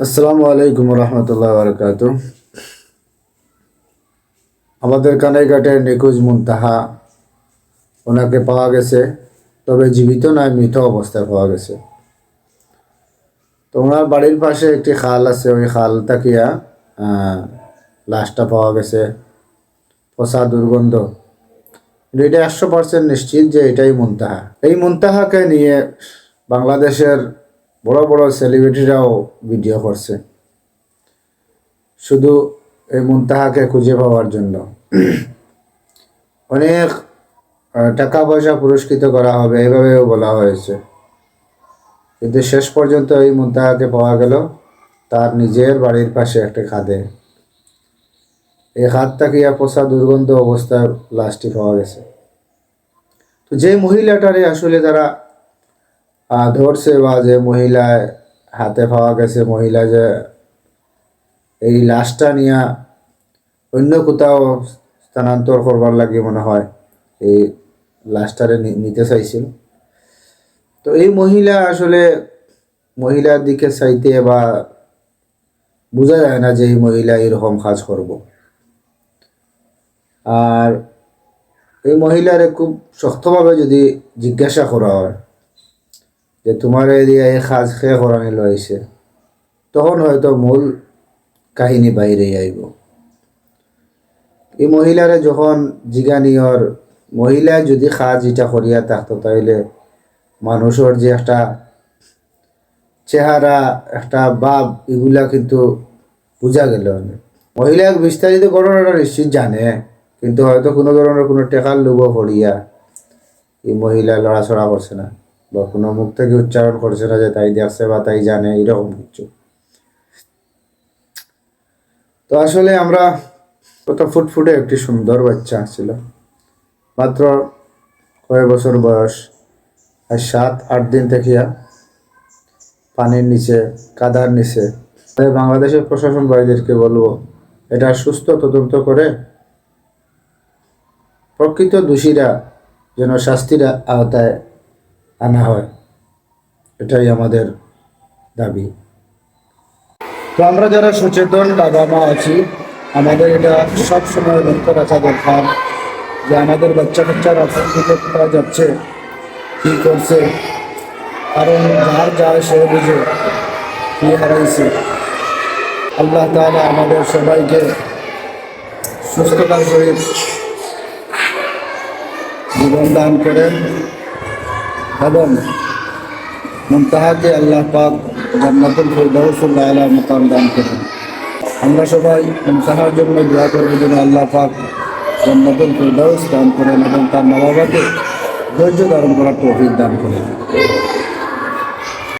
আসসালামু আলাইকুম রহমতুল্লাহ বারকাত আমাদের কানাইঘাটের নিখোঁজ মুনতাহা ওনাকে পাওয়া গেছে, তবে জীবিত নয়, মৃত অবস্থায় পাওয়া গেছে। তো ওনার বাড়ির পাশে একটি খাল আছে, ওই খাল তাকিয়া লাশটা পাওয়া গেছে পচা দুর্গন্ধ। এটা একশো পার্সেন্ট নিশ্চিত যে এটাই মুনতাহা। এই মুনতাহাকে নিয়ে বাংলাদেশের বড় বড় সেলিব্রিটিরাও ভিডিও করছে। শুধু এই মুনতাহাকে খুঁজে পাওয়ার জন্য। অনেক টাকা পয়সা পুরস্কৃত করা হবে এইভাবেও বলা হয়েছে। কিন্তু শেষ পর্যন্ত এই মুনতাহাকে পাওয়া গেল তার নিজের বাড়ির পাশে একটা খাদে। এই হাত তাকিয়া পচা দুর্গন্ধ অবস্থায় লাশটি পাওয়া গেছে? তো যে মহিলাটারে আসলে তারা ধরছে বা যে মহিলায় হাতে পাওয়া গেছে, মহিলা যে এই লাশটা নিয়ে অন্য কোথাও স্থানান্তর করবার লাগে মনে হয়, এই লাশটারে নিতে চাইছিল। তো এই মহিলা আসলে মহিলার দিকে চাইতে বা বোঝা যায় না যে এই মহিলা এরকম কাজ করব। আর এই মহিলারে খুব শক্তভাবে যদি জিজ্ঞাসা করা হয় যে তোমার এরিয়া এই কাজ খেয়ে করানি লইছে, তখন হয়তো মূল কাহিনী বাইরে আইব। এই মহিলারে যখন জিগানিয়র মহিলা যদি সাজ এটা করিয়া থাকতো, তাইলে মানুষের যে একটা চেহারা, একটা বাপ এগুলা কিন্তু বোঝা গেল মহিলা বিস্তারিত ঘটনাটা নিশ্চিত জানে, কিন্তু হয়তো কোনো ধরনের কোনো টেকার লোভ পড়িয়া এই মহিলা লড়াচড়া করছে না। বা কোনো মুখ থেকে উচ্চারণ করছে না যে তাই দেখছে বা তাই জানে, এরকম কিছু। তো আসলে আমরা কত ফুটফুটে একটি সুন্দর বাচ্চা ছিল। মাত্র কয়েক বছর বয়স, আর সাত, আট দিন থেকে পানির নিচে, কাদার নিচে। তাই বাংলাদেশের প্রশাসন ভাইদেরকে বলব, এটা সুস্থ তদন্ত করে প্রকৃত দোষীরা যেন শাস্তির আওতায় আনা হয়। এটাই আমাদের দাবি। তো আমরা যারা সচেতন বাবা মা আছি, আমাদের এটা সব সময় লক্ষ্য রাখা দরকার যে আমাদের বাচ্চা কাচ্চারা দিকে যাচ্ছে, কী করছে, কারণ যার যায় সে বুঝে, কি হারাইছে। আল্লাহ তাআলা আমাদের সবাইকে সুস্থতার সহিত জীবন দান করেন। এবং মুনতাহাকে আল্লাহ পাক জান্নাতুল ফিরদাউসুল আলা মুকাম দান করেন। আমরা সবাই মুমতাহার জন্য দোয়া করব যেন আল্লাহ পাক জান্নাতুল ফেরদাউস দান করেন এবং তার মা বাবাকে ধৈর্য ধারণ করার তৌফিক দান করেন।